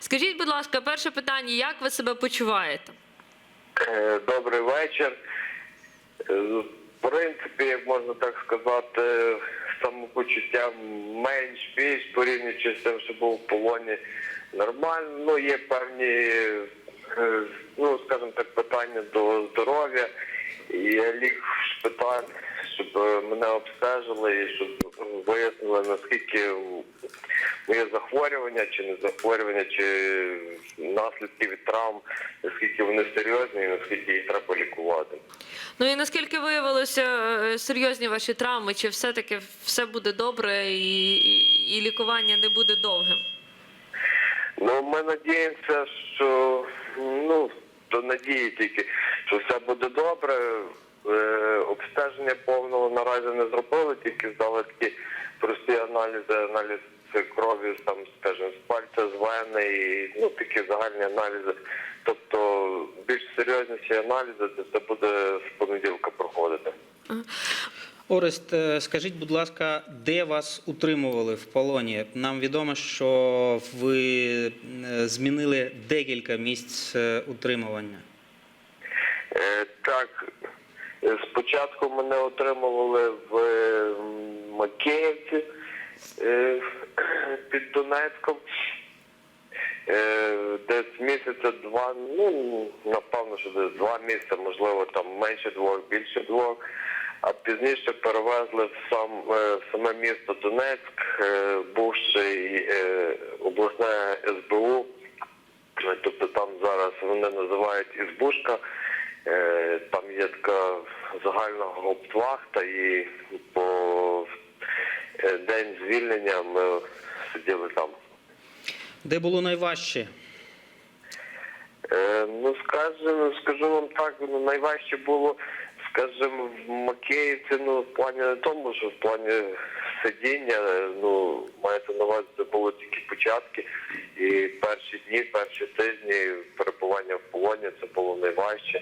Скажіть, будь ласка, перше питання: як ви себе почуваєте? Е, Добрий вечір. Е, В принципі, як можна так сказати, самопочуття менш-більш порівнюючи з тим, що був в полоні нормально. Ну, є певні, е, ну, скажімо так, питання до здоров'я. Я ліг в шпиталь, щоб е, мене обстежили і щоб е, вияснили, наскільки моє захворювання чи не захворювання, чи наслідки від травм, наскільки вони серйозні і наскільки їх треба лікувати. Ну і наскільки виявилося е, серйозні ваші травми? Чи все-таки все буде добре і, і, і лікування не буде довгим? Ну, ми надіємося, що ну, до надії тільки, що все буде добре. Обстеження повного наразі не зробили, тільки здали такі прості аналізи, аналіз крові, там, скажімо, з пальця, з вени і ну, такі загальні аналізи. Тобто більш серйозніші аналізи, це буде з понеділка проходити. Орест, е, скажіть, будь ласка, де вас утримували в полоні? Нам відомо, що ви е, змінили декілька місць е, утримування. Е, спочатку мене отримували в Макеївці е, під Донецьком. Е, Десь місяця два, ну напевно, що десь два місяці, можливо, там менше двох, більше двох. А пізніше перевезли в сам в саме місто Донецьк, бувший обласне СБУ. Тобто там зараз вони називають Ізбушка. Е, Там є така загальна гауптвахта і по е, день звільнення ми сиділи там. Де було найважче? Е, Ну, скажімо, скажу вам так, ну, найважче було, скажімо, в Макеївці, ну, в плані не тому, що в плані сидіння, е, ну, мається на увазі, це було тільки початки. І перші дні, перші тижні перебування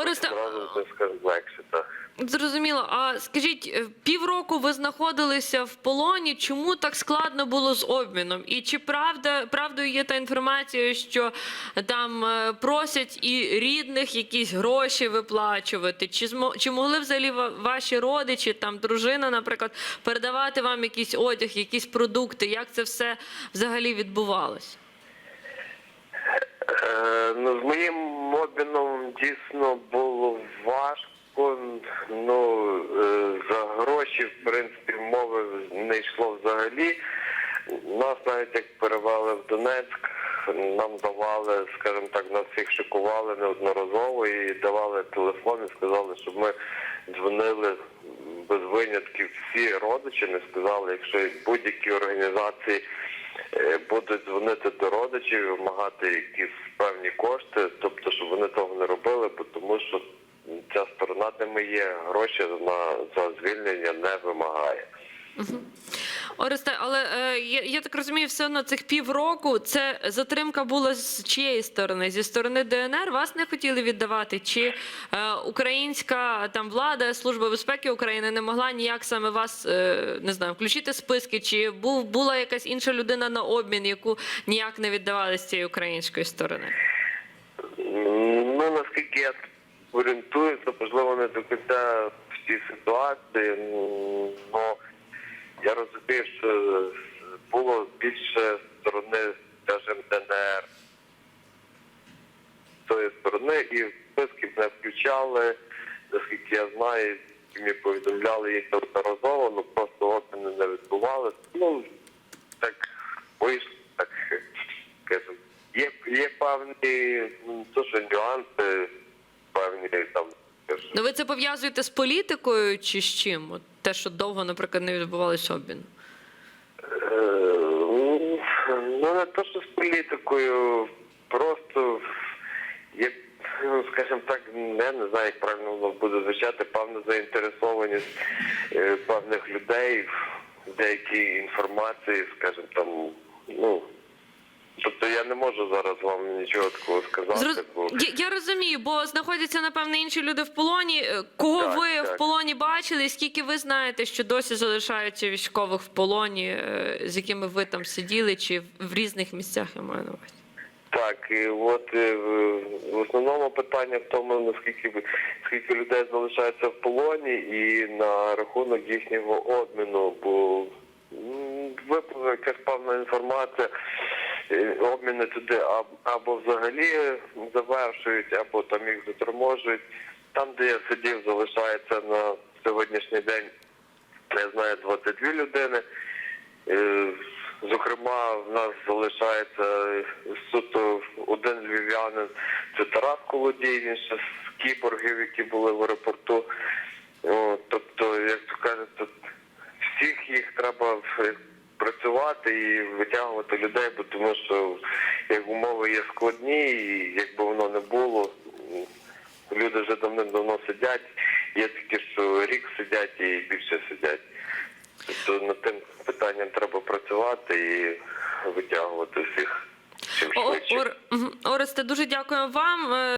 Оресте, одразу це, скажімо, легше, так. зрозуміло. А скажіть, е, півроку ви знаходилися в полоні. Чому так складно було з обміном? І чи правда правдою є та інформація, що там е, просять і рідних якісь гроші виплачувати? Чи змо чи могли взагалі ва- ваші родичі, там дружина, наприклад, передавати вам якийсь одяг, якісь продукти? Як це все взагалі відбувалось? Ну, з моїм обміном дійсно було важко. Ну, е, за гроші, в принципі, мови не йшло взагалі. Нас навіть як перевели в Донецьк, нам давали, скажімо так, нас всіх шикували неодноразово і давали телефон і сказали, щоб ми дзвонили без винятків всі родичі, не сказали, якщо будь-які організації будуть дзвонити до родичів, вимагати якісь певні кошти, тобто, щоб вони того не робили, бо тому що ця сторона, де ми є, гроші на за звільнення не вимагає. Оресте, але е, я, я так розумію, все одно цих півроку це затримка була з чиєї сторони? Зі сторони ДНР вас не хотіли віддавати? Чи е, українська там влада, служба безпеки України не могла ніяк саме вас е, не знаю, включити списки? Чи був була якась інша людина на обмін, яку ніяк не віддавали з цієї української сторони? Ну, наскільки я орієнтуюся, можливо, не до кінця в цій ситуації, но я розумію, що було більше сторони, скажімо, ДНР тої сторони, і списків не включали, наскільки я знаю, мені повідомляли їх неодноразово, ну просто обміни не відбувалися. Ну, так вийшло, так скажімо. Є, є певні, ну, що нюанси, певні там. скажімо, Ну ви це пов'язуєте з політикою чи з чим? От те, що довго, наприклад, не відбувалося обмін? Е, Ну, не то, що з політикою, просто є, ну, скажімо так, я не знаю, як правильно воно буде звучати, певна заінтересованість е, певних людей в деякій інформації, скажімо там, Тобто я не можу зараз вам нічого такого сказати, Зроз... бо Я, я розумію, бо знаходяться напевне інші люди в полоні. Е, Кого Так, ви в полоні бачили? Скільки ви знаєте, що досі залишаються військових в полоні, е, з якими ви там сиділи, чи в різних місцях я маю на увазі? Так, і от е, в основному питання в тому, наскільки скільки людей залишається в полоні, і на рахунок їхнього обміну, бо випливе якась певна інформація, обміни туди або взагалі завершують, або там їх заторможують. Там, де я сидів, залишається на сьогоднішній день, я знаю, 22 людини. Е, Зокрема, в нас залишається суто один львів'янин, це Тарас Колодій, він ще з кіборгів, які були в аеропорту. О, тобто, як то кажуть, всіх їх треба працювати і витягувати людей, бо тому що як умови є складні, і якби воно не було, люди вже давним-давно сидять. Є такі, що рік сидять і більше сидять. Тобто над тим питанням треба працювати і витягувати всіх чим швидше. Оресте, дуже дякую вам. Е,